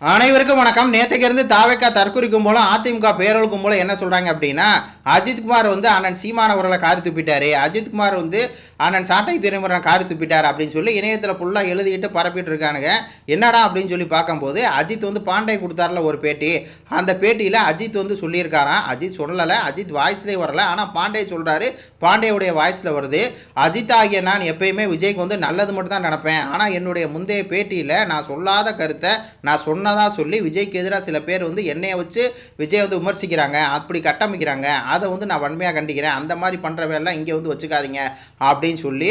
அனைவருக்கும் வணக்கம். நேற்றுக்கு இருந்து தாவேக்கா தற்குறிக்கும் கும்பலும் அதிமுக பேரலுக்கும் கும்பலும் என்ன சொல்கிறாங்க அப்படின்னா அஜித்குமார் வந்து அண்ணன் சீமான் அவர்களை காரி துப்பிட்டாரு. அஜித்குமார் வந்து ஆனால் சாட்டை துறைமுறை கார் துப்பிட்டார் அப்படின்னு சொல்லி இணையத்தில் ஃபுல்லாக எழுதிட்டு பரப்பிட்டு இருக்கானுங்க என்னடா அப்படின்னு சொல்லி பார்க்கும்போது அஜித் வந்து பாண்டே கொடுத்தாருல ஒரு பேட்டி. அந்த பேட்டியில் அஜித் வந்து சொல்லியிருக்காராம். அஜித் சொல்லலை. அஜித் வாய்ஸ்லேயே வரல. ஆனால் பாண்டே சொல்கிறாரு பாண்டேவுடைய வாய்ஸில் வருது. அஜித் ஆகிய நான் எப்பயுமே விஜய்க்கு வந்து நல்லது மட்டும் தான் நினப்பேன். ஆனால் என்னுடைய முந்தைய பேட்டியில் நான் சொல்லாத கருத்தை நான் சொன்னதாக சொல்லி விஜய்க்கு எதிராக சில பேர் வந்து என்னையை வச்சு விஜய் வந்து விமர்சிக்கிறாங்க. அப்படி கட்டமைக்கிறாங்க. அதை வந்து நான் வன்மையாக கண்டிக்கிறேன். அந்த மாதிரி பண்ணுற வேலைலாம் இங்கே வந்து வச்சுக்காதீங்க. அப்படி அப்படின்னு சொல்லி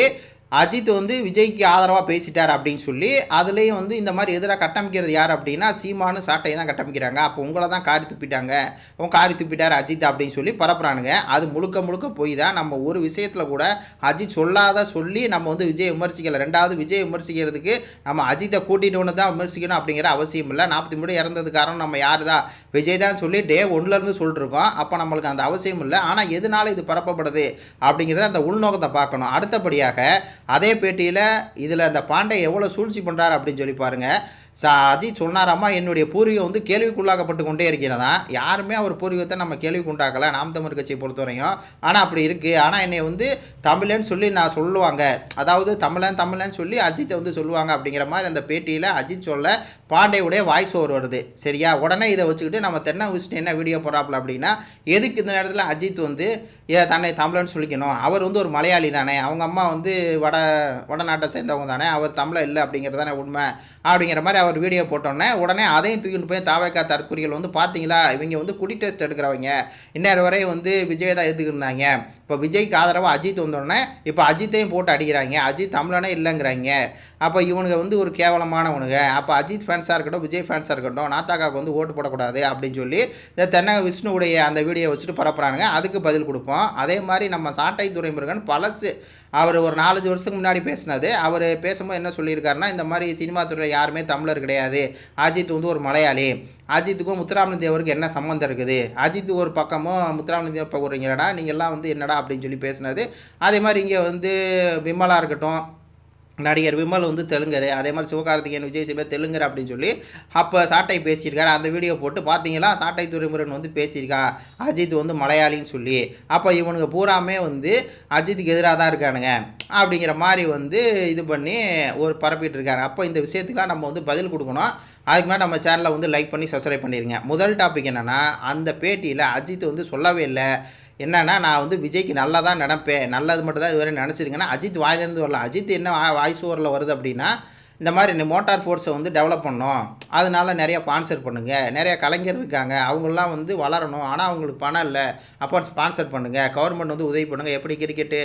அஜித் வந்து விஜய்க்கு ஆதரவாக பேசிட்டார் அப்படின்னு சொல்லி அதுலேயும் வந்து இந்த மாதிரி எதிராக கட்டமைக்கிறது யார் அப்படின்னா சீமானு சாட்டையை தான் கட்டமைக்கிறாங்க. அப்போ உங்களை தான் காரி துப்பிட்டாங்க. உன் காரி துப்பிட்டார் அஜித் அப்படின்னு சொல்லி பரப்புறானுங்க. அது முழுக்க முழுக்க போய் தான் நம்ம ஒரு விஷயத்தில் கூட அஜித் சொல்லாத சொல்லி நம்ம வந்து விஜய் விமர்சிக்கலை. ரெண்டாவது விஜய் விமர்சிக்கிறதுக்கு நம்ம அஜித்தை கூட்டிகிட்டு ஒன்று தான் விமர்சிக்கணும் அப்படிங்கிற அவசியம் இல்லை. நாற்பத்தி மூணு இறந்தது காரணம் நம்ம யார் தான்? விஜய் தான் சொல்லி டே ஒன்றுலேருந்து சொல்லிட்டுருக்கோம் அப்போ நம்மளுக்கு அந்த அவசியம் இல்லை. ஆனால் எதனால இது பரப்பப்படுது அப்படிங்கிறத அந்த உள்நோக்கத்தை பார்க்கணும். அடுத்தபடியாக அதே பேட்டியில் இதில் அந்த பாண்டே எவ்வளோ சூழ்ச்சி பண்ணுறாரு அப்படின்னு சொல்லி பாருங்கள் சா அஜித் சொன்னாராமா என்னுடைய பூர்வீகம் வந்து கேள்விக்குள்ளாக்கப்பட்டு கொண்டே இருக்கிறதா? யாருமே அவர் பூர்வீகத்தை நம்ம கேள்விக்குண்டாக்கல. நாம் தமிழ் கட்சியை பொறுத்தவரையும். ஆனால் அப்படி இருக்குது ஆனால் என்னை வந்து தமிழன்னு சொல்லி நான் சொல்லுவாங்க. அதாவது தமிழன் தமிழன் சொல்லி அஜித்தை வந்து சொல்லுவாங்க. அப்படிங்கிற மாதிரி அந்த பேட்டியில் அஜித் சொல்ல பாண்டேவுடைய வாய்ஸ் ஓவர் வருது. சரியா? உடனே இதை வச்சுக்கிட்டு நம்ம தென்னை வச்சுட்டு என்ன வீடியோ போடுறாப்புல அப்படின்னா எதுக்கு இந்த நேரத்தில் அஜித் வந்து ஏ தன்னை தமிழன்னு சொல்லிக்கணும்? அவர் வந்து ஒரு மலையாளி தானே. அவங்க அம்மா வந்து வட வடநாட்டை சேர்ந்தவங்க தானே அவர் தமிழ இல்லை அப்படிங்கிறது தானே உண்மை. அப்படிங்கிற மாதிரி அவர் வீடியோ போட்டோன்னே உடனே அதையும் தூக்கிட்டு போய் தாவைக்கா தற்கொலைகள் வந்து பார்த்தீங்களா? இவங்க வந்து குடி டெஸ்ட் எடுக்கிறவங்க. இன்னொரு வரை வந்து விஜய் தான் எதுக்குறாங்க இப்போ விஜய்க்கு ஆதரவாக அஜித் வந்தோடனே இப்போ அஜித்தையும் போட்டு அடிக்கிறாங்க. அஜித் தமிழனே இல்லைங்கிறாங்க. அப்போ இவனுங்க வந்து ஒரு கேவலமானவனுங்க. அப்போ அஜித் ஃபேன்ஸாக இருக்கட்டும் விஜய் ஃபேன்ஸாக இருக்கட்டும் நாத்தாக்காவுக்கு வந்து ஓட்டு போடக்கூடாது அப்படின்னு சொல்லி இந்த தென்னக விஷ்ணுவுடைய அந்த வீடியோ வச்சுட்டு பரப்புறானுங்க. அதுக்கு பதில் கொடுப்போம். அதே மாதிரி நம்ம சாட்டை துறைமுருகன் பழசு. அவர் ஒரு நாலஞ்சு வருஷத்துக்கு முன்னாடி பேசினது அவர் பேசும்போது என்ன சொல்லியிருக்காருன்னா இந்த மாதிரி சினிமா துறையில் யாருமே தமிழர் கிடையாது. அஜித் வந்து ஒரு மலையாளி. அஜித்துக்கும் முத்துராமலிங்க தேவருக்கு என்ன சம்மந்தம் இருக்குது? அஜித் ஒரு பக்கமும் முத்துராமலிங்க தேவ போகிறீங்களடா நீங்கள்லாம் வந்து என்னடா அப்படின்னு சொல்லி பேசினது அதே மாதிரி இங்கே வந்து விமலா இருக்கட்டும் நடிகர் விமல் வந்து தெலுங்கர். அதே மாதிரி சிவகார்த்திகேயன் விஜய் சேபே தெலுங்கர் அப்படின்னு சொல்லி அப்போ சாட்டை பேசியிருக்காரு. அந்த வீடியோ போட்டு பார்த்தீங்களா? சாட்டை துறைமுருகன் வந்து பேசியிருக்கா. அஜித் வந்து மலையாளின்னு சொல்லி. அப்போ இவனுங்க பூராமே வந்து அஜித்துக்கு எதிராக தான் இருக்கானுங்க. அப்படிங்கிற மாதிரி வந்து இது பண்ணி ஒரு பரப்பிட்டு இருக்காங்க. அப்போ இந்த விஷயத்துக்குலாம் நம்ம வந்து பதில் கொடுக்கணும். அதுக்கு மேலே நம்ம சேனலை வந்து லைக் பண்ணி சப்ஸ்கிரைப் பண்ணிடுங்க முதல் டாபிக் என்னென்னா அந்த பேட்டியில் அஜித் வந்து சொல்லவே இல்லை. என்னென்னா நான் வந்து விஜய்க்கு நல்லா தான் நினப்பேன் நல்லது மட்டும் தான் இதுவரை நினச்சிருக்கேன்னா அஜித் வாயிலேருந்து வரலாம் அஜித் என்ன வாய்ஸ் ஓவரில் வருது அப்படின்னா இந்த மாதிரி இந்த மோட்டார் ஃபோர்ஸை வந்து டெவலப் பண்ணோம். அதனால நிறைய ஸ்பான்சர் பண்ணுங்கள் நிறைய கலைஞர் இருக்காங்க. அவங்களாம் வந்து வளரணும். ஆனால் அவங்களுக்கு பணம் இல்லை. அப்போ ஸ்பான்சர் பண்ணுங்கள் கவர்மெண்ட் வந்து உதவி பண்ணுங்கள் எப்படி கிரிக்கெட்டு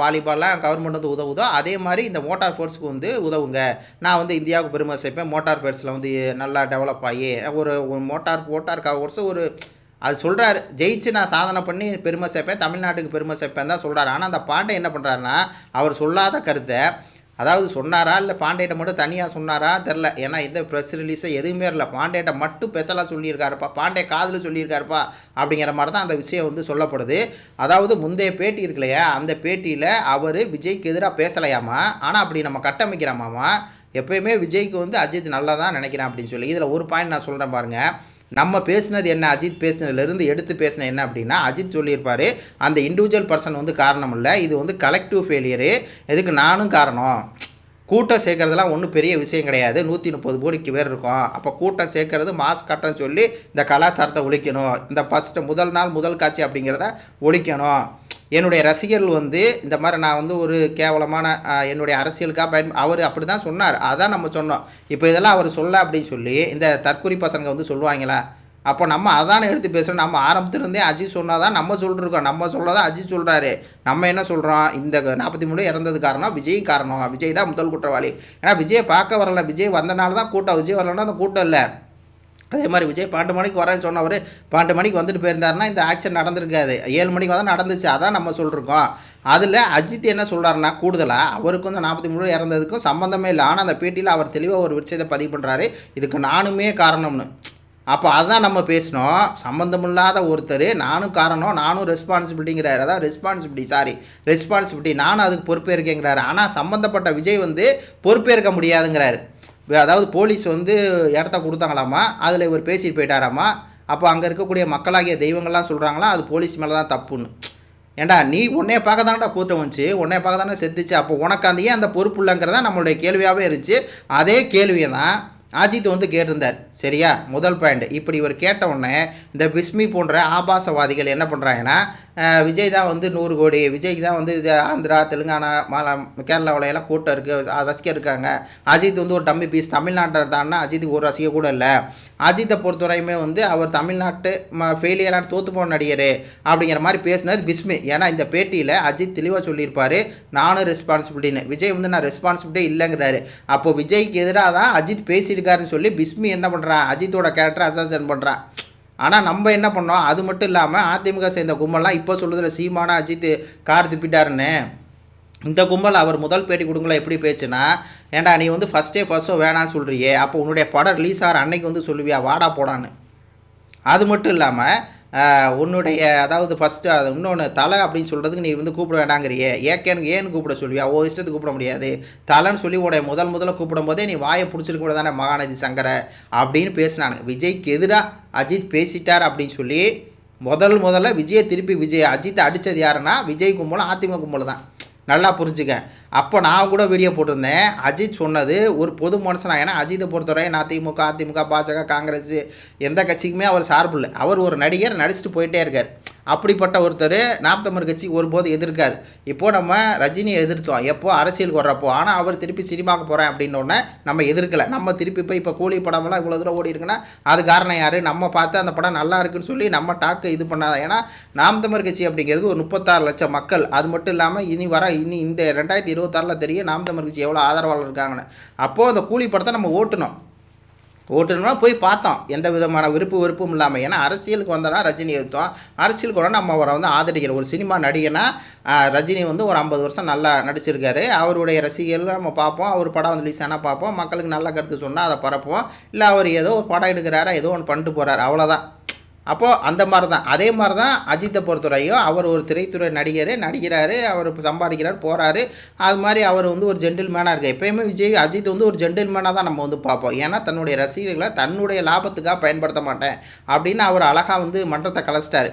வாலிபால்லாம் கவர்மெண்ட் வந்து உதவுதோ அதே மாதிரி இந்த மோட்டார் ஃபோர்ஸுக்கு வந்து உதவுங்க. நான் வந்து இந்தியாவுக்கு பெருமை சேர்ப்பேன். மோட்டார் ஃபோர்ஸில் வந்து நல்லா டெவலப் ஆகி ஒரு மோட்டார் மோட்டார் ஃபோர்ஸு ஒரு அது சொல்கிறார் ஜெயிச்சு நான் சாதனை பண்ணி பெருமை சேர்ப்பேன் தமிழ்நாட்டுக்கு பெருமை சேர்ப்பேன் தான் சொல்கிறார் ஆனால் அந்த பாண்டே என்ன பண்ணுறாருன்னா அவர் சொல்லாத கருத்தை அதாவது சொன்னாரா இல்லை பாண்டேட்ட மட்டும் தனியாக சொன்னாரா தெரில ஏன்னா எந்த ப்ரெஸ் ரிலீஸோ எதுவுமே இல்லை. பாண்டேட்ட மட்டும் ஸ்பெஷலாக சொல்லியிருக்காருப்பா பாண்டே காதில் சொல்லியிருக்காருப்பா அப்படிங்கிற மாதிரி தான் அந்த விஷயம் வந்து சொல்லப்படுது. அதாவது முந்தைய பேட்டி இருக்கு இல்லையா அந்த பேட்டியில் அவர் விஜய்க்கு எதிராக பேசலையாமா? ஆனால் அப்படி நம்ம கட்டமைக்கிறாமாமா? எப்பயுமே விஜய்க்கு வந்து அஜித் நல்லா தான் நினைக்கிறேன் அப்படின்னு சொல்லி இதில் ஒரு பாயிண்ட் நான் சொல்கிறேன் பாருங்கள் நம்ம பேசினது என்ன? அஜித் பேசினதுலேருந்து எடுத்து பேசின என்ன அப்படின்னா அஜித் சொல்லியிருப்பார் அந்த இண்டிவிஜுவல் பர்சன் வந்து காரணம் இல்லை இது வந்து கலெக்டிவ் ஃபெயிலியரு இதுக்கு நானும் காரணம்? கூட்டம் சேர்க்கறதுலாம் ஒன்றும் பெரிய விஷயம் கிடையாது. நூற்றி முப்பது கோடிக்கு பேர் இருக்கும். அப்போ கூட்டம் சேர்க்கறது மாஸ்க் கட்டன்னு சொல்லி இந்த கலாச்சாரத்தை ஒழிக்கணும். இந்த ஃபஸ்ட்டு முதல் நாள் முதல் காட்சி அப்படிங்கிறத ஒழிக்கணும். என்னுடைய ரசிகர்கள் வந்து இந்த மாதிரி நான் வந்து ஒரு கேவலமான என்னுடைய அரசியலுக்காக பயன் அவர் அப்படி தான் சொன்னார். அதான் நம்ம சொன்னோம். இப்போ இதெல்லாம் அவர் சொல்ல அப்படின்னு சொல்லி இந்த தற்குறி பசங்க வந்து சொல்லுவாங்களா? அப்போ நம்ம அதான் எடுத்து பேசுகிறோம் நம்ம ஆரம்பத்துலேருந்தே அஜித் சொன்னால் தான் நம்ம சொல்லிருக்கோம். நம்ம சொல்லதான் அஜித் சொல்கிறாரு நம்ம என்ன சொல்கிறோம் இந்த நாற்பத்தி மூணு இறந்தது காரணம் விஜய் காரணம். விஜய் தான் முதல் குற்றவாளி. ஏன்னா விஜயை பார்க்க வரல. விஜய் வந்தனால தான் கூட்டம். விஜய் வரலன்னா அந்த கூட்டம் இல்லை. அதே மாதிரி விஜய் பன்னெண்டு மணிக்கு வரேன்னு சொன்னவர் பன்னெண்டு மணிக்கு வந்துட்டு போயிருந்தாருன்னா இந்த ஆக்சிடென்ட் நடந்திருக்காது. ஏழு மணிக்கு வந்தால் நடந்துச்சு அதான் நம்ம சொல்லிருக்கோம் அதில் அஜித் என்ன சொல்கிறாருன்னா கூடுதலாக அவருக்கு வந்து நாற்பத்தி மூணு இறந்ததுக்கும் சம்மந்தமே இல்லை. ஆனால் அந்த பேட்டியில் அவர் தெளிவாக ஒரு விஷயத்தை பதிவு பண்ணுறாரு இதுக்கு நானுமே காரணம்னு. அப்போ அதுதான் நம்ம பேசினோம். சம்மந்தமில்லாத ஒருத்தர் நானும் காரணம் நானும் ரெஸ்பான்சிபிலிட்டிங்கிறாரு அதான் ரெஸ்பான்சிபிலிட்டி சாரி ரெஸ்பான்சிபிலிட்டி நானும் அதுக்கு பொறுப்பேற்கேங்கிறாரு. ஆனால் சம்மந்தப்பட்ட விஜய் வந்து பொறுப்பேற்க முடியாதுங்கிறாரு. அதாவது போலீஸ் வந்து இடத்த கொடுத்தாங்களாமா அதில் இவர் பேசிட்டு போயிட்டாராமா அப்போ அங்கே இருக்கக்கூடிய மக்களாகிய தெய்வங்கள்லாம் சொல்கிறாங்களா அது போலீஸ் மேலே தான் தப்புன்னு? ஏண்டா நீ உன்னைய பார்க்க தானடா கூட்டம் வந்துச்சு? உன்னைய பார்க்க தானே செத்துச்சு? அப்போ உனக்கு அந்த ஏன் அந்த பொறுப்பு இல்லைங்கிறதா நம்மளுடைய கேள்வியாகவே இருந்துச்சு. அதே கேள்வியை தான் அஜித் வந்து கேட்டிருந்தார். சரியா? முதல் பாயிண்ட் இப்படி இவர் கேட்ட உடனே இந்த பிஸ்மி போன்ற ஆபாசவாதிகள் என்ன பண்ணுறாங்கன்னா விஜய் தான் வந்து நூறு கோடி. விஜய்க்கு தான் வந்து இது ஆந்திரா தெலுங்கானா மாலா கேரளாவில் எல்லாம் கூட்டம் இருக்குது ரசிகர் இருக்காங்க. அஜித் வந்து ஒரு டம்மி பீஸ் தமிழ்நாட்டை தான்னா அஜித்துக்கு ஒரு ரசிகர் கூட இல்லை. அஜித்தை பொறுத்தவரையுமே வந்து அவர் தமிழ்நாட்டு ம ஃபெயிலியரான தோற்று போன நடிகர் அப்படிங்கிற மாதிரி பேசினது பிஸ்மி. ஏன்னா இந்த பேட்டியில் அஜித் தெளிவாக சொல்லியிருப்பார். நானும் ரெஸ்பான்சிபிலிட்டின்னு விஜய் வந்து நான் ரெஸ்பான்சிபிலிட்டி இல்லைங்கிறாரு. அப்போ விஜய்க்கு எதிராக தான் அஜித் பேசியிருக்காருன்னு சொல்லி பிஸ்மி என்ன பண்ணுறான் அஜித்தோட கேரக்டர் அசாசன் பண்ணுறான் ஆனால் நம்ம என்ன பண்ணோம்? அது மட்டும் இல்லாமல் அதிமுக சேர்ந்த கும்பல்லாம் இப்போ சொல்லுதில் சீமான அஜித் கார் துப்பிட்டாருன்னு. இந்த கும்பல் அவர் முதல் பேட்டி கொடுங்களா எப்படி பேச்சுன்னா ஏன்டா நீ வந்து ஃபஸ்ட்டே ஃபஸ்ட்டோ வேணாம்னு சொல்கிறியே அப்போ உன்னுடைய படம் ரிலீஸ் ஆகிற அன்னைக்கு வந்து சொல்லுவியா? வாடா போடான்னு. அது மட்டும் இல்லாமல் உன்னுடைய அதாவது ஃபஸ்ட்டு அது இன்னொன்று தலை அப்படின்னு சொல்கிறதுக்கு நீ வந்து கூப்பிட வேண்டாங்கிறியே ஏக்கேன்னு ஏன்னு கூப்பிட சொல்லுவியா? ஓ இஷ்டத்துக்கு கூப்பிட முடியாது. தலைன்னு சொல்லி உடைய முதல் முதல்ல கூப்பிடும் போதே நீ வாயை பிடிச்சிருக்க கூட தானே மகாநதி சங்கரை? அப்படின்னு பேசினாங்க விஜய்க்கு எதிராக அஜித் பேசிட்டார் அப்படின்னு சொல்லி முதல் முதல்ல விஜயை திருப்பி விஜய் அஜித்தை அடித்தது யாருன்னா விஜய் கும்பலும் அதிமுக கும்பல் தான் நல்லா புரிஞ்சுக்க. அப்போ நான் கூட வீடியோ போட்டிருந்தேன். அஜித் சொன்னது ஒரு பொது மனுஷனா? ஏன்னா அஜித்தை பொறுத்தவரை நான் திமுக அதிமுக பாஜக காங்கிரஸ் எந்த கட்சிக்குமே அவர் சார்பு இல்லை. அவர் ஒரு நடிகர் நடிச்சுட்டு போயிட்டே இருக்கார். அப்படிப்பட்ட ஒருத்தர் நாம் தமிழ் கட்சி ஒருபோது எதிர்க்காது. இப்போது நம்ம ரஜினியை எதிர்த்தோம். எப்போ அரசியலுக்கு வர்றப்போ. ஆனால் அவர் திருப்பி சினிமாவுக்கு போகிறேன் அப்படின்னோடனே நம்ம எதிர்க்கலை. நம்ம திருப்பி போய் இப்போ கூலி படமெல்லாம் இவ்வளோ தூரம் ஓடி இருக்குன்னா அது காரணம் யார்? நம்ம பார்த்து அந்த படம் நல்லா இருக்குன்னு சொல்லி நம்ம டாக்கு இது பண்ணாத. ஏன்னா நாம் தமிழ் கட்சி அப்படிங்கிறது ஒரு முப்பத்தாறு லட்சம் மக்கள். அது மட்டும் இல்லாமல் இனி வர இனி இந்த ரெண்டாயிரத்தி இருபத்தாறில் தெரியும் நாம் தமிழ் கட்சி எவ்வளோ ஆதரவாளர் இருக்காங்கன்னு. அப்போது அந்த கூலி படத்தை நம்ம ஓட்டணும். ஓட்டணும்னா போய் பார்த்தோம். எந்த விதமான விருப்பு வெறுப்பும் இல்லாமல் ஏன்னா அரசியலுக்கு வந்தோன்னா ரஜினி எடுத்தோம். அரசியலுக்கு வரோம் நம்ம அவரை வந்து ஆதரிக்கிறோம். ஒரு சினிமா நடிகனா ரஜினி வந்து ஒரு ஐம்பது வருஷம் நல்லா நடிச்சிருக்காரு. அவருடைய ரசிகர்கள் நம்ம பார்ப்போம். அவர் படம் வந்து ரிலீஸ் ஆனால் பார்ப்போம். மக்களுக்கு நல்ல கருத்து சொன்னால் அதை பரப்போம் இல்லை அவர் ஏதோ ஒரு படம் எடுக்கிறாரா ஏதோ ஒன்று பண்ணிட்டு போகிறார் அவ்வளோதான் அப்போது அந்த மாதிரி தான் அதே மாதிரி தான் அஜித்தை பொறுத்தவரையும் அவர் ஒரு திரைத்துறை நடிகர் நடிக்கிறாரு அவர் சம்பாதிக்கிறார் போகிறாரு அது மாதிரி அவர் வந்து ஒரு ஜென்டில்மேனாக இருக்குது எப்பயுமே விஜய் அஜித் வந்து ஒரு ஜென்டில்மேனாக தான் நம்ம வந்து பார்ப்போம். ஏன்னா தன்னுடைய ரசிகர்களை தன்னுடைய லாபத்துக்காக பயன்படுத்த மாட்டேன் அப்படின்னு அவர் அழகாக வந்து மன்றத்தை கலைச்சிட்டாரு.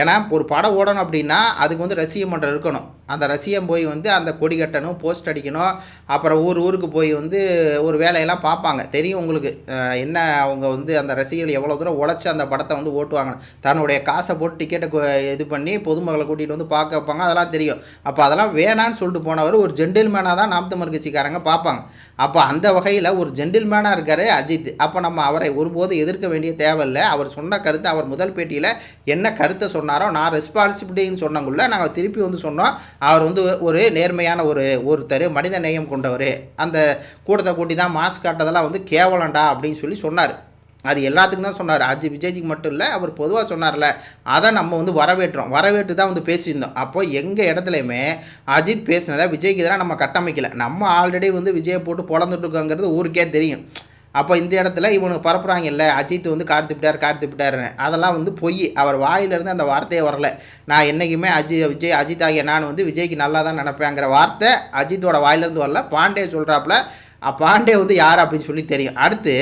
ஏன்னா ஒரு படம் ஓடணும் அப்படின்னா அதுக்கு வந்து ரசிகம் மன்றம் இருக்கணும். அந்த ரசிகம் போய் வந்து அந்த கொடி கட்டணும் போஸ்ட் அடிக்கணும் அப்புறம் ஊர் ஊருக்கு போய் வந்து ஒரு வேலையெல்லாம் பார்ப்பாங்க. தெரியும் உங்களுக்கு. என்ன அவங்க வந்து அந்த ரசிகர்கள் எவ்வளோ தூரம் உழைச்சி அந்த படத்தை வந்து ஓட்டுவாங்க. தன்னுடைய காசை போட்டு டிக்கெட்டை இது பண்ணி பொதுமக்களை கூட்டிகிட்டு வந்து பார்க்க வைப்பாங்க. அதெல்லாம் தெரியும். அப்போ அதெல்லாம் வேணான்னு சொல்லிட்டு போனவர் ஒரு ஜென்டில்மேனாக தான் நாம் தமிழ் கட்சிக்காரங்க பார்ப்பாங்க. அப்போ அந்த வகையில் ஒரு ஜென்டில்மேனாக இருக்கார் அஜித். அப்போ நம்ம அவரை ஒருபோது எதிர்க்க வேண்டிய தேவையில்லை. அவர் சொன்ன கருத்து அவர் முதல் பேட்டியில் என்ன கருத்தை சொன்னாரோ நான் ரெஸ்பான்சிபிலிட்டின்னு சொன்னங்குள்ள நாங்கள் திருப்பி வந்து சொன்னோம். அவர் வந்து ஒரு நேர்மையான ஒரு ஒருத்தர் மனித நேயம் கொண்டவர். அந்த கூட்டத்தை கூட்டி தான் மாஸ்க் காட்டதெல்லாம் வந்து கேவலண்டா அப்படின்னு சொல்லி சொன்னார். அது எல்லாத்துக்கும் தான் சொன்னார். அஜி விஜய்ஜிக்கு மட்டும் இல்லை அவர் பொதுவாக சொன்னார்ல அதை நம்ம வந்து வரவேற்றோம். வரவேற்று தான் வந்து பேசியிருந்தோம். அப்போ எங்கள் இடத்துலையுமே அஜித் பேசினதை விஜய்க்கு எதிராக நம்ம கட்டமைக்கலை. நம்ம ஆல்ரெடி வந்து விஜயை போட்டு பொழந்துட்டுருக்கோங்கிறது ஊருக்கே தெரியும். அப்போ இந்த இடத்துல இவனுக்கு பரப்புறாங்கல்ல அஜித் வந்து கார்த்திப்பிட்டார் திப்பிட்டார் திப்பிட்டாருன்னு. அதெல்லாம் வந்து பொய். அவர் வாயிலிருந்து அந்த வார்த்தையே வரல. நான் என்றைக்குமே அஜி விஜய் அஜித் ஆகிய நான் வந்து விஜய்க்கு நல்லா தான் நினப்பேங்கிற வார்த்தை அஜித்தோட வாயிலிருந்து வரல. பாண்டே சொல்கிறாப்புல பாண்டே வந்து யார் அப்படின்னு சொல்லி தெரியும். அடுத்து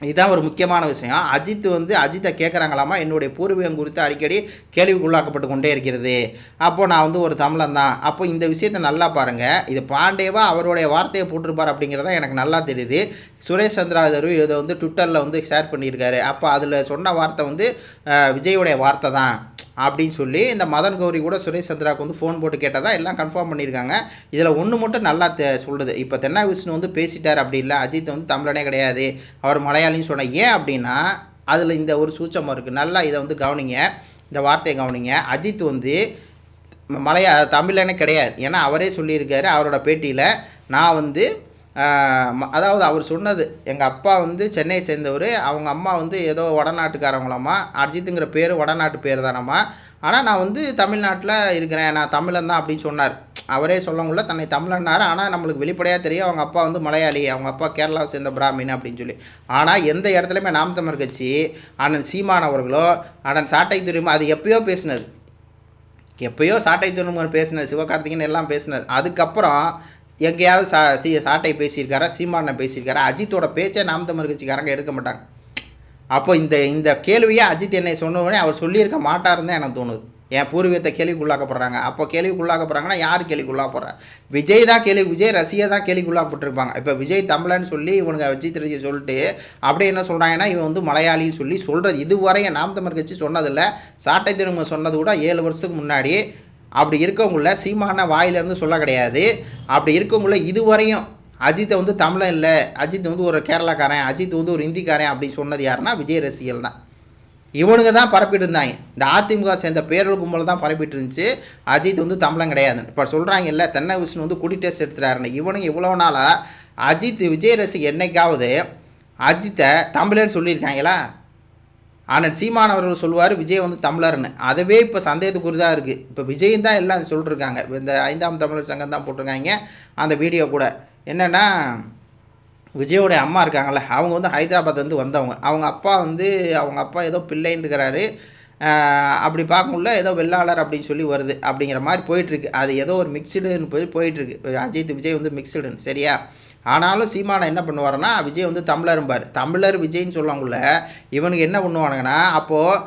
இதுதான் ஒரு முக்கியமான விஷயம். அஜித் வந்து அஜித்தை கேட்குறாங்களாமா என்னுடைய பூர்வீகம் குறித்து அடிக்கடி கேள்விக்குள்ளாக்கப்பட்டு கொண்டே இருக்கிறது. அப்போது நான் வந்து ஒரு தமிழன் தான். அப்போ இந்த விஷயத்தை நல்லா பாருங்கள் இது பாண்டேவா அவருடைய வார்த்தையை போட்டிருப்பார் அப்படிங்கிறத எனக்கு நல்லா தெரியுது. சுரேஷ் சந்திராதரு இதை வந்து ட்விட்டரில் வந்து ஷேர் பண்ணியிருக்காரு. அப்போ அதில் சொன்ன வார்த்தை வந்து அஹ், விஜயோடைய வார்த்தை தான். அப்படின்னு சொல்லி இந்த மதன் கௌரி கூட சுரேஷ் சந்திராவுக்கு வந்து ஃபோன் போட்டு கேட்டதா எல்லாம் கன்ஃபார்ம் பண்ணியிருக்காங்க. இதில் ஒன்று மட்டும் நல்லா தெ சொல்லுது. இப்போ தென்னா விஷ்ணு வந்து பேசிட்டார் அப்படி இல்லை. அஜித் வந்து தமிழனே கிடையாது. அவர் மலையாளின்னு சொன்ன ஏன் அப்படின்னா அதில் இந்த ஒரு சூச்சமாக இருக்குது நல்லா இதை வந்து கவனிங்க. இந்த வார்த்தையை கவனிங்க. அஜித் வந்து மலையா தமிழனே கிடையாது. ஏன்னா அவரே சொல்லியிருக்காரு அவரோட பேட்டியில் நான் வந்து அதாவது அவர் சொன்னது எங்கள் அப்பா வந்து சென்னையை சேர்ந்தவர் அவங்க அம்மா வந்து ஏதோ வடநாட்டுக்காரவங்களாம்மா அர்ஜித்துங்கிற பேர் வடநாட்டு பேர் தானம்மா ஆனால் நான் வந்து தமிழ்நாட்டில் இருக்கிறேன் நான் தமிழன் தான் அப்படின்னு சொன்னார். அவரே சொல்லவங்கள தன்னை தமிழன்னார் ஆனால் நம்மளுக்கு வெளிப்படையாக தெரியும் அவங்க அப்பா வந்து மலையாளி அவங்க அப்பா கேரளாவை சேர்ந்த பிராமின் அப்படின்னு சொல்லி. ஆனால் எந்த இடத்துலையுமே நாம் தமிழ் கட்சி அண்ணன் சீமான் அவர்களோ அண்ணன் சாட்டை துரிமோ அது எப்பயோ பேசினது. எப்பயோ சாட்டை துணுமர் பேசினது சிவகார்த்திகேயன் எல்லாம் பேசினது. அதுக்கப்புறம் எங்கேயாவது சா சி சாட்டை பேசியிருக்காரா சீமானை பேசியிருக்காரா அஜித்தோட பேச்சை நாம் தமிழ் கட்சிக்காரங்க எடுக்க மாட்டாங்க. அப்போ இந்த இந்த கேள்வியை அஜித் என்னை சொன்ன அவர் சொல்லியிருக்க மாட்டாருன்னு தான் எனக்கு தோணுது. என் பூர்வீகத்தை கேள்விக்குள்ளாக்கப்படுறாங்க. அப்போ கேள்விக்குள்ளாக்கப்படுறாங்கன்னா யார் கேள்விக்குள்ளாக விஜய் தான் கேள்வி விஜய் ரசிகர் தான் கேள்விக்குள்ளாக்கப்பட்டிருப்பாங்க இப்போ விஜய் தமிழன்னு சொல்லி இவனுங்க அஜித் ரசிகர் சொல்லிட்டு அப்படியே என்ன சொல்கிறாங்கன்னா இவன் வந்து மலையாளின்னு சொல்லி சொல்கிறது இதுவரை நாம் தமிழ் கட்சி சொன்னதில்லை. சாட்டை திரும்ப சொன்னது கூட ஏழு வருஷத்துக்கு முன்னாடி அப்படி இருக்கவங்கள சீமான வாயிலேருந்து சொல்ல கிடையாது. அப்படி இருக்கவங்கள இதுவரையும் அஜித்தை வந்து தமிழன் இல்லை அஜித் வந்து ஒரு கேரளாக்காரன் அஜித் வந்து ஒரு ஹிந்திக்காரன் அப்படி சொன்னது யாருன்னா விஜய் ரசிகர்கள் தான். இவனுங்க தான் பரப்பிட்டு இருந்தாங்க. இந்த அதிமுக சேர்ந்த பேரல் கும்பல் தான் பரப்பிட்டு இருந்துச்சு. அஜித் வந்து தமிழன் கிடையாது. இப்போ சொல்கிறாங்க இல்லை தென்னை விஷ்ணு வந்து குடி டெஸ்ட் எடுத்துட்டாருன்னு. இவனுங்க இவ்வளோ நாளாக அஜித் விஜய் ரசிகர் என்னைக்காவது அஜித்தை தமிழன்னு சொல்லியிருக்காங்களா? ஆனால் சீமான் அவர்கள் சொல்லுவார் விஜய் வந்து தமிழர்னு. அதுவே இப்போ சந்தேகத்துக்குரியதாக இருக்குது இப்போ விஜயும் தான் எல்லாம் சொல்லிருக்காங்க. இந்த ஐந்தாம் தமிழர் சங்கம் தான் போட்டிருக்காங்க அந்த வீடியோ கூட. என்னென்னா விஜயோடைய அம்மா இருக்காங்கள்ல அவங்க வந்து ஹைதராபாத்லேருந்து வந்தவங்க. அவங்க அப்பா வந்து அவங்க அப்பா ஏதோ பிள்ளைன்னுக்கிறாரு அப்படி பார்க்கக்குள்ள ஏதோ வெள்ளாளர் அப்படின்னு சொல்லி வருது. அப்படிங்கிற மாதிரி போயிட்டுருக்கு அது ஏதோ ஒரு மிக்சடுன்னு போய் போயிட்டுருக்கு அஜித் விஜய் வந்து மிக்சடுன்னு சரியா? ஆனாலும் சீமானை என்ன பண்ணுவாருன்னா விஜய் வந்து தமிழரும்பார் தமிழர் விஜய்னு சொல்லுவாங்கல்ல இவனுக்கு என்ன பண்ணுவானுங்கன்னா அப்போது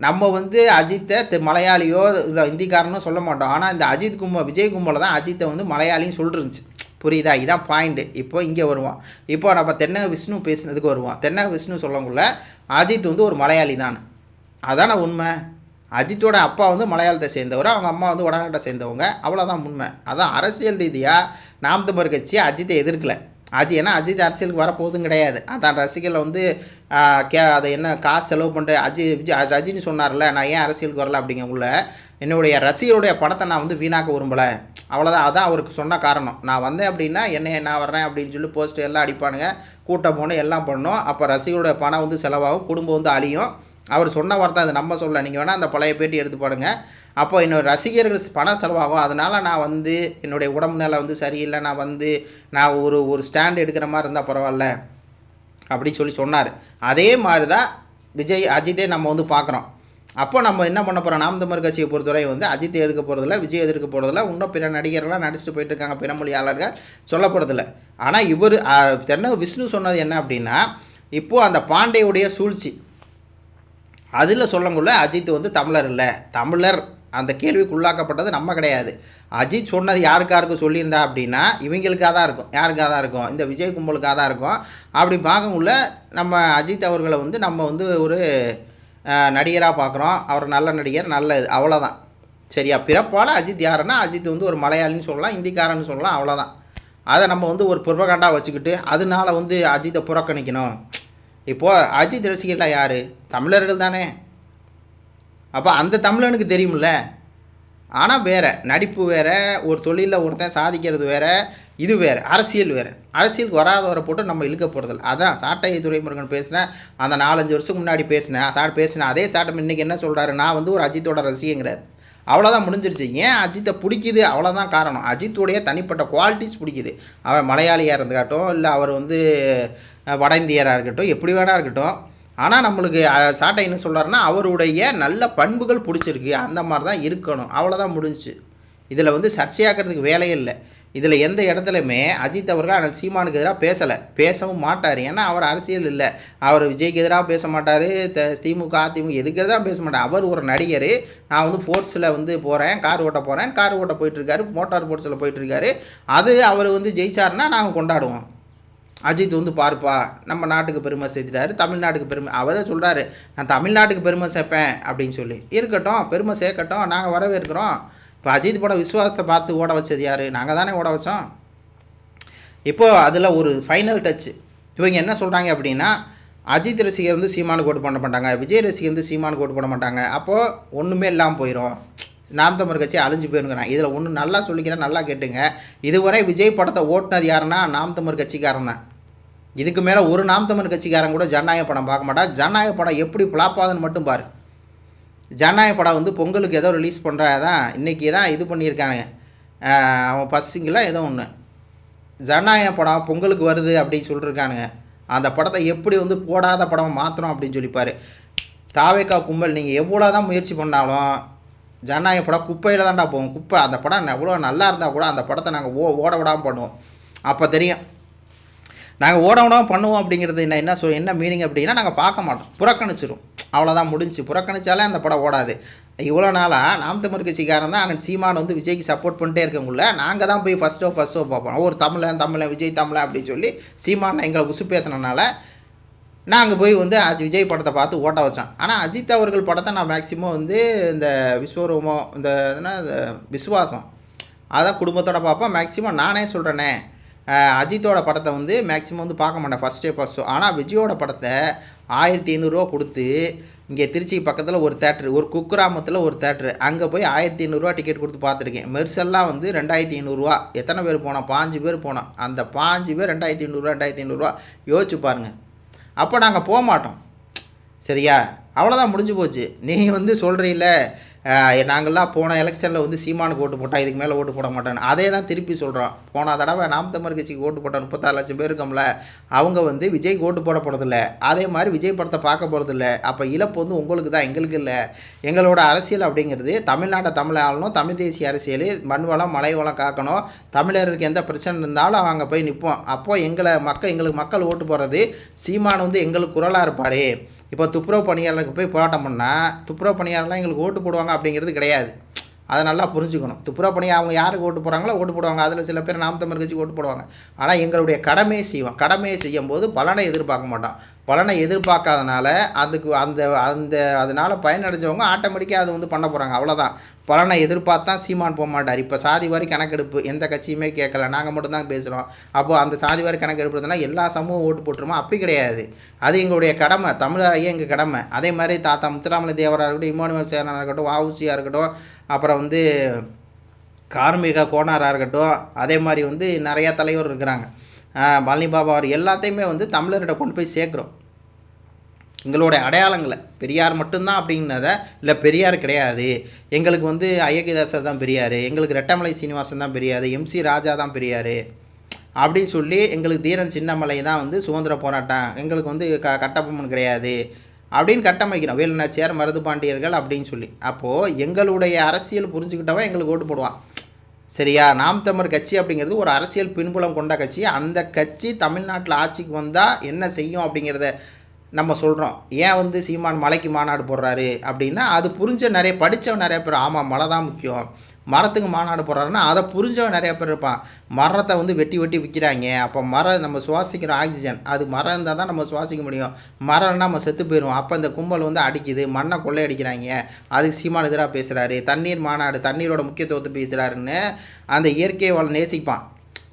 நம்ம வந்து அஜித்தை தெ- மலையாளியோ இல்லை ஹிந்திக்காரனோ சொல்ல மாட்டோம். ஆனால் இந்த அஜித் கும்பல் விஜய் கும்பலை தான் அஜித்தை வந்து மலையாளின்னு சொல்லிருந்துச்சு. புரியுதா? இதான் பாயிண்ட்டு இப்போ இங்கே வருவோம் இப்போ நம்ம தென்னக விஷ்ணு பேசுனதுக்கு வருவோம் தென்னக விஷ்ணு சொல்லக்குள்ள அஜித் வந்து ஒரு மலையாளி தான். அதான உண்மை? அஜித்தோட அப்பா வந்து மலையாளத்தை சேர்ந்தவர் அவங்க அம்மா வந்து வடநாட்டை சேர்ந்தவங்க. அவ்வளோதான் உண்மை. அதான் அரசியல் ரீதியாக நாம் தமிழர் கட்சி அஜித்தை எதிர்க்கல. அஜி ஏன்னா அஜித் அரசியலுக்கு வரப்போதும் கிடையாது. அதான் ரசிகர்களை வந்து கே அதை என்ன காசு செலவு பண்ணிட்டு அஜி விஜய் ரஜினி சொன்னார்ல நான் ஏன் அரசியலுக்கு வரல? அப்படிங்கக்குள்ள என்னுடைய ரசிகருடைய பணத்தை நான் வந்து வீணாக்க விரும்பலை. அவ்வளோதான் அதான் அவருக்கு சொன்ன காரணம். நான் வந்தேன் அப்படின்னா என்னை நான் வர்றேன் அப்படின்னு சொல்லி போஸ்ட் எல்லாம் அடிப்பானுங்க. கூட்டம் போகணும் எல்லாம் பண்ணோம். அப்போ ரசிகருடைய பணம் வந்து செலவாகும் குடும்பம் வந்து அழியும். அவர் சொன்ன வார்த்தை அது நம்ம சொல்ல நீங்கள் வேணால் அந்த பழைய பேட்டி எடுத்து பாருங்க. அப்போ என்னோட ரசிகர்கள் பணம் செலவாகும். அதனால் நான் வந்து என்னுடைய உடம்பு நிலை வந்து சரியில்லை. நான் வந்து நான் ஒரு ஒரு ஸ்டாண்ட் எடுக்கிற மாதிரி இருந்தால் பரவாயில்ல. அப்படி சொல்லி சொன்னார். அதே மாதிரி தான் விஜய் அஜித்தே நம்ம வந்து பார்க்குறோம் அப்போ நம்ம என்ன பண்ண போகிறோம் நாம் தமிழ் கட்சியை பொறுத்தவரை வந்து அஜித் எடுக்க போகிறதில்ல விஜய் எதிர்க்க போகிறதில்ல இன்னும் பிற நடிகர்லாம் நடிச்சுட்டு போயிட்டு இருக்காங்க. பிற மொழியாளர்கள் சொல்லப்படுறதில்ல ஆனால் இவர் தென்ன விஷ்ணு சொன்னது என்ன அப்படின்னா இப்போது அந்த பாண்டேயுடைய சூழ்ச்சி அதில் சொல்லக்குள்ள அஜித் வந்து தமிழர் இல்லை. தமிழர் அந்த கேள்விக்கு உள்ளாக்கப்பட்டது நம்ம கிடையாது. அஜித் சொன்னது யாருக்காருக்கு சொல்லியிருந்தா அப்படின்னா இவங்களுக்காக தான் இருக்கும். யாருக்காக தான் இருக்கும்? இந்த விஜய் கும்பலுக்காக தான் இருக்கும். அப்படி பார்க்கக்குள்ள நம்ம அஜித் அவர்களை வந்து நம்ம வந்து ஒரு நடிகராக பார்க்குறோம். அவர் நல்ல நடிகர் நல்ல இது அவ்வளோதான் சரியா? பிறப்பால் அஜித் யாருன்னா அஜித் வந்து ஒரு மலையாளின்னு சொல்லலாம் இந்திக்காரன்னு சொல்லலாம் அவ்வளோதான் அதை நம்ம வந்து ஒரு புறவகாண்டா வச்சுக்கிட்டு அதனால வந்து அஜித்தை புறக்கணிக்கணும். இப்போது அஜித் ரசிகர்லாம் யார்? தமிழர்கள் தானே. அப்போ அந்த தமிழனுக்கு தெரியும்ல. ஆனால் வேறு நடிப்பு வேறு ஒரு தொழிலில் ஒருத்தன் சாதிக்கிறது வேறு இது வேறு அரசியல் வேறு. அரசியலுக்கு வராதவரை போட்டு நம்ம இழுக்க போகிறதில்ல அதான் சாட்டை துரைமுருகன் பேசினேன் அந்த நாலஞ்சு வருஷத்துக்கு முன்னாடி பேசினேன் சாட் பேசினேன் அதே சாட்டம் இன்றைக்கி என்ன சொல்கிறாரு நான் வந்து ஒரு அஜித்தோட ரசிகங்கிறார். அவ்வளோதான் முடிஞ்சிருச்சு. ஏன் அஜித்தை பிடிக்குது? அவ்வளோதான் காரணம். அஜித்துடைய தனிப்பட்ட குவாலிட்டிஸ் பிடிக்குது. அவன் மலையாளியாக இருந்துக்காட்டும் இல்லை அவர் வந்து வட இந்தியராக இருக்கட்டும் எப்படி வேணா இருக்கட்டும். ஆனால் நம்மளுக்கு சாட்டை என்ன சொல்கிறாருன்னா அவருடைய நல்ல பண்புகள் பிடிச்சிருக்கு. அந்த மாதிரி தான் இருக்கணும். அவ்வளோதான் முடிஞ்சுச்சு. இதில் வந்து சர்ச்சையாக்கிறதுக்கு வேலையே இல்லை. இதில் எந்த இடத்துலையுமே அஜித் அவர்கள் ஆனால் சீமானுக்கு எதிராக பேசலை. பேசவும் மாட்டார். ஏன்னா அவர் அரசியல் இல்லை. அவர் விஜய்க்கு எதிராக பேச மாட்டார். த திமுக அதிமுக எதுக்கு எதிராக பேச மாட்டார். அவர் ஒரு நடிகர். நான் வந்து ஃபோர்ஸில் வந்து போகிறேன் கார் ஓட்ட போகிறேன் கார் ஓட்ட போயிட்டுருக்காரு மோட்டார் ஃபோர்ஸில் போயிட்டுருக்காரு அது அவர் வந்து ஜெயிச்சாருன்னா நாங்கள் கொண்டாடுவோம். அஜித் வந்து பார்ப்பா நம்ம நாட்டுக்கு பெருமை சேர்த்துட்டாரு தமிழ்நாட்டுக்கு பெருமை. அவர் தான் சொல்கிறாரு நான் தமிழ்நாட்டுக்கு பெருமை சேர்ப்பேன் அப்படின்னு சொல்லி. இருக்கட்டும் பெருமை சேர்க்கட்டும் நாங்கள் வரவேற்கிறோம். இப்போ அஜித் படம் விசுவாசத்தை பார்த்து ஓட வச்சது யார்? நாங்கள் தானே ஓட வச்சோம். இப்போது அதில் ஒரு ஃபைனல் டச் இவங்க என்ன சொல்கிறாங்க அப்படின்னா அஜித் ரசிகர் வந்து சீமானு ஓட்டு பண்ண மாட்டாங்க விஜய் ரசிகர் வந்து சீமானு ஓட்டு பண்ண மாட்டாங்க. அப்போது ஒன்றுமே இல்லாமல் போயிடும் நாம் தமிழ் கட்சி அழிஞ்சு போயிருங்கிறான். இதில் ஒன்று நல்லா சொல்லிக்கிறேன் நல்லா கேட்டுங்க. இதுவரை விஜய் படத்தை ஓட்டுனது யாருன்னா நாம் தமிழ் கட்சிக்காரன் தான். இதுக்கு மேலே ஒரு நாம் தமிழ் கட்சிக்காரன் கூட ஜனநாயக படம் பார்க்க மாட்டான் ஜனநாயக படம் எப்படி ஃப்ளாப்பாகுதுன்னு மட்டும் பாரு. ஜனநாயக படம் வந்து பொங்கலுக்கு ஏதோ ரிலீஸ் பண்ணுறாதான் இன்றைக்கி தான் இது பண்ணியிருக்கானுங்க அவன் பஸ்ஸிங்கில் ஏதோ ஒன்று ஜனநாயக படம் பொங்கலுக்கு வருது அப்படின்னு சொல்லியிருக்கானுங்க அந்த படத்தை எப்படி வந்து போடாத படம் மாற்றணும் அப்படின்னு சொல்லிப்பார். தாவேக்கா கும்பல் நீங்கள் எவ்வளோ தான் முயற்சி பண்ணாலும் ஜனநாயக படம் குப்பையில் தான்டா போவோம் குப்பை அந்த படம் எவ்வளோ நல்லா இருந்தால் கூட அந்த படத்தை நாங்கள் ஓ ஓட விடாமல் பண்ணுவோம். அப்போ தெரியும். நாங்கள் ஓட விடாமல் பண்ணுவோம் அப்படிங்கிறது என்ன என்ன சொல் என்ன மீனிங் அப்படின்னா நாங்கள் பார்க்க மாட்டோம். புறக்கணிச்சிரும். அவ்வளோதான் முடிஞ்சு புறக்கணிச்சாலே அந்த படம் ஓடாது. இவ்வளோ நாளாக நாம் தமிழ் கட்சிக்காரன் தான் அண்ணன் சீமான் வந்து விஜய்க்கு சப்போர்ட் பண்ணிட்டே இருக்கக்குள்ள நாங்கள் தான் போய் ஃபஸ்ட்டோ ஃபஸ்ட்டோ பார்ப்போம். ஒரு தமிழன் தமிழன் விஜய் தமிழன் அப்படின்னு சொல்லி சீமான் எங்களை உசுப்பேற்றினால நாங்கள் போய் வந்து அஜ் விஜய் படத்தை பார்த்து ஓட்ட வச்சோம். ஆனால் அஜித் அவர்கள் படத்தை நான் மேக்ஸிமம் வந்து இந்த விஸ்வரூபம் இந்த இதுனா இந்த விஸ்வாசம் அதான் குடும்பத்தோட பார்ப்பேன் மேக்ஸிமம் நானே சொல்கிறேனே அஜித்தோட படத்தை வந்து மேக்ஸிமம் வந்து பார்க்க மாட்டேன். ஃபஸ்ட்டே ஃபஸ்ட்டோ ஆனால் விஜயோட படத்தை ஆயிரத்தி ஐநூறுரூவா கொடுத்து இங்கே திருச்சி பக்கத்தில் ஒரு தேட்ரு ஒரு குக்கிராமத்தில் ஒரு தேட்ரு அங்கே போய் ஆயிரத்தி ஐநூறுரூவா டிக்கெட் கொடுத்து பார்த்துருக்கேன். மெர்சல்லாம் வந்து ரெண்டாயிரத்தி ஐநூறுரூவா எத்தனை பேர் போனோம் பாஞ்சு பேர் போனோம் அந்த பாஞ்சு பேர் ரெண்டாயிரத்தி ஐநூறுரூவா ரெண்டாயிரத்தி ஐநூறுரூவா யோசிச்சு பாருங்கள் அப்போ நாங்கள் போக மாட்டோம். சரியா? அவ்வளோதான் முடிஞ்சு போச்சு. நீ வந்து சொல்கிறீல்ல நாங்கள்லாம் போன எலெக்ஷனில் வந்து சீமானுக்கு ஓட்டு போட்டால் இதுக்கு மேலே ஓட்டு போட மாட்டேன்னு. அதே தான் திருப்பி சொல்கிறோம் போன தடவை நாம் தமிழ் கட்சிக்கு ஓட்டு போட்ட முப்பத்தாறு லட்சம் பேர் இருக்கோம்ல அவங்க வந்து விஜய்க்கு ஓட்டு போட போகிறதில்ல அதே மாதிரி விஜய் படத்தை பார்க்க போகிறதில்ல அப்போ இழப்பு வந்து உங்களுக்கு தான் எங்களுக்கு இல்லை. எங்களோட அரசியல் அப்படிங்கிறது தமிழ்நாட்டை தமிழ் ஆளணும் தமிழ் தேசிய அரசியல் மண் வளம் மலை வளம் காக்கணும். தமிழருக்கு எந்த பிரச்சனை இருந்தாலும் அங்கே போய் நிற்போம் அப்போது எங்களை மக்கள் எங்களுக்கு மக்கள் ஓட்டு போடுறது சீமான் வந்து எங்களுக்கு குரலாக இருப்பார். இப்போ துப்புரவு பணியாளருக்கு போய் போராட்டம் பண்ணால் துப்புரவு பணியாளர்லாம் எங்களுக்கு ஓட்டு போடுவாங்க அப்படிங்கிறது கிடையாது. அதை நல்லா புரிஞ்சுக்கணும். துப்புரவு பணி அவங்க யாருக்கு ஓட்டு போடுறாங்களோ ஓட்டு போடுவாங்க. அதில் சில பேர் நாம் தமிழ் கட்சிக்கு ஓட்டு போடுவாங்க. ஆனால் எங்களுடைய கடமையை செய்வோம். கடமையை செய்யும் போது பலனை எதிர்பார்க்க மாட்டோம். பலனை எதிர்பார்க்காதனால அதுக்கு அந்த அந்த அதனால் பயனடைஞ்சவங்க ஆட்டோமேட்டிக்காக அது வந்து பண்ண போகிறாங்க அவ்வளோதான் பலனை எதிர்பார்த்தா சீமான் போக மாட்டார். இப்போ சாதி வாரி கணக்கெடுப்பு எந்த கட்சியுமே கேட்கல. நாங்கள் மட்டும்தான் பேசுகிறோம் அப்போது அந்த சாதி வாரி கணக்கெடுப்புனா எல்லா சமூகம் ஓட்டு போட்டுருமோ? அப்படி கிடையாது. அது எங்களுடைய கடமை. தமிழரையே எங்கள் கடமை. அதே மாதிரி தாத்தா முத்துராமலை தேவராக இருக்கட்டும் இமானுவல் சேரனாக இருக்கட்டும் வாவுசியாக இருக்கட்டும் அப்புறம் வந்து கார்மிக கோனாராக இருக்கட்டும் அதே மாதிரி வந்து நிறையா தலைவர் இருக்கிறாங்க. பழனி பாபா அவர் எல்லாத்தையுமே வந்து தமிழர்கிட்ட கொண்டு போய் சேர்க்குறோம். எங்களுடைய அடையாளங்களை. பெரியார் மட்டும்தான் அப்படின்னத இல்லை பெரியார் கிடையாது. எங்களுக்கு வந்து ஐயகிதாசர் தான் பெரியார். எங்களுக்கு ரெட்டமலை சீனிவாசன் தான் பெரியார். எம்சி ராஜா தான் பெரியார். அப்படின்னு சொல்லி எங்களுக்கு தீரன் சின்னமலை தான் வந்து சுதந்திர போராட்டம். எங்களுக்கு வந்து க கட்டபொம்மன் கிடையாது. அப்படின்னு கட்டமைக்கிறோம் வேலுநாச்சியார் மருது பாண்டியர்கள் அப்படின்னு சொல்லி. அப்போது எங்களுடைய அரசியல் புரிஞ்சுக்கிட்டவன் எங்களுக்கு ஓட்டு போடுவான். சரியா? நாம் தமிழ் கட்சி அப்படிங்கிறது ஒரு அரசியல் பின்புலம் கொண்ட கட்சி. அந்த கட்சி தமிழ்நாட்டில் ஆட்சிக்கு வந்தால் என்ன செய்யும் அப்படிங்கிறத நம்ம சொல்கிறோம் ஏன் வந்து சீமான் மலைக்கு மாநாடு போடுறாரு அப்படின்னா அது புரிஞ்ச நிறைய படித்தவன் நிறைய பேர் ஆமாம் மழை தான் முக்கியம். மரத்துக்கு மாநாடு போடுறாருன்னா அதை புரிஞ்சவன் நிறைய பேர் இருப்பான். மரத்தை வந்து வெட்டி வெட்டி விற்கிறாங்க அப்போ மரம் நம்ம சுவாசிக்கிற ஆக்சிஜன் அது மரம் இருந்தால் தான் நம்ம சுவாசிக்க முடியும். மரம்னா நம்ம செத்து போயிடுவோம். அப்போ இந்த கும்பல் வந்து அடிக்குது மண்ணை கொள்ளை அடிக்கிறாங்க அதுக்கு சீமான் எதிராக பேசுகிறாரு தண்ணீர் மாநாடு தண்ணீரோட முக்கியத்துவத்தை பேசுகிறாருன்னு அந்த இயற்கையை வள நேசிப்பான்.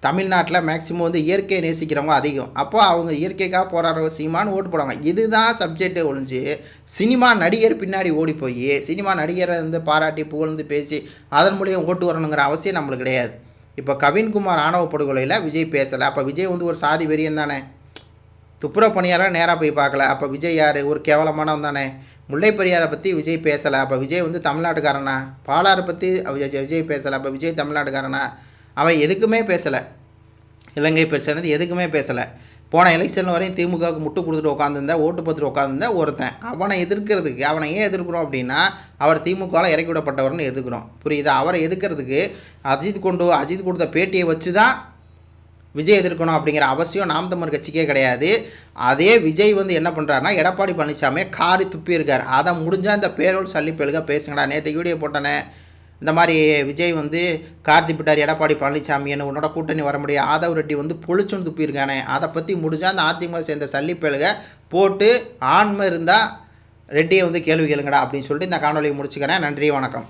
தமிழ்நாட்டில் மேக்ஸிமம் வந்து இயற்கையை நேசிக்கிறவங்க அதிகம். அப்போ அவங்க இயற்கைக்காக போராடுற சினிமான்னு ஓட்டு போடுவாங்க. இதுதான் சப்ஜெக்டே ஒழிஞ்சு சினிமா நடிகர் பின்னாடி ஓடி போய் சினிமா நடிகரை வந்து பாராட்டி புகழ்ந்து பேசி அதன் மூலியம் ஓட்டு வரணுங்கிற அவசியம் நம்மளுக்கு கிடையாது. இப்போ கவின்குமார் ஆணவ படுகொலையில் விஜய் பேசலை. அப்போ விஜய் வந்து ஒரு சாதி வெறியன் தானே? துப்புரவு பணியாளர் நேராக போய் பார்க்கல. அப்போ விஜய் யார்? ஒரு கேவலமானவன் தானே? முல்லை பெரியாரை பற்றி விஜய் பேசலை. அப்போ விஜய் வந்து தமிழ்நாட்டுக்காரனா? பாலாரை பற்றி விஜய் விஜய் பேசலை. அப்போ விஜய் தமிழ்நாட்டுக்காரனா? அவன் எதுக்குமே பேசலை. இலங்கை பிரச்சனை எதுக்குமே பேசலை. போன எலெக்ஷன் வரையும் திமுகவுக்கு முட்டு கொடுத்துட்டு உட்காந்துருந்தேன் ஓட்டு பத்துட்டு உட்காந்துருந்தேன் ஒருத்தன். அவனை எதிர்க்கிறதுக்கு அவனை ஏன் எதிர்க்கிறோம் அப்படின்னா அவர் திமுகவில் இறக்கி விடப்பட்டவர்னு எதிர்க்கிறோம். புரியுதா? அவரை எதிர்க்கிறதுக்கு அஜித் கொண்டு அஜித் கொடுத்த பேட்டியை வச்சு தான் விஜய் எதிர்க்கணும் அப்படிங்கிற அவசியம் நாம் தமிழ் கட்சிக்கே கிடையாது. அதே விஜய் வந்து என்ன பண்ணுறாருனா எடப்பாடி பழனிசாமியை காரி துப்பி இருக்கார் அதை முடிஞ்சால் இந்த பேரோல் சல்லிப்பெழுக பேசுங்கடா. நேற்று வீடியோ போட்டானே. இந்த மாதிரி விஜய் வந்து கார்த்தி பிட்டார் எடப்பாடி பழனிசாமி என்ன உன்னோட கூட்டணி வர முடியும் ஆதவ் ரெட்டி வந்து பொழிச்சுன்னு துப்பியிருக்கானே. அதை பற்றி முடிஞ்சால் அந்த அதிமுக சேர்ந்த சல்லிப்பேழுக போட்டு ஆண்மை இருந்தால் ரெட்டியை வந்து கேள்வி கேளுங்கடா அப்படின்னு சொல்லிட்டு இந்த காணொலியை முடிச்சுக்கிறேன். நன்றி வணக்கம்.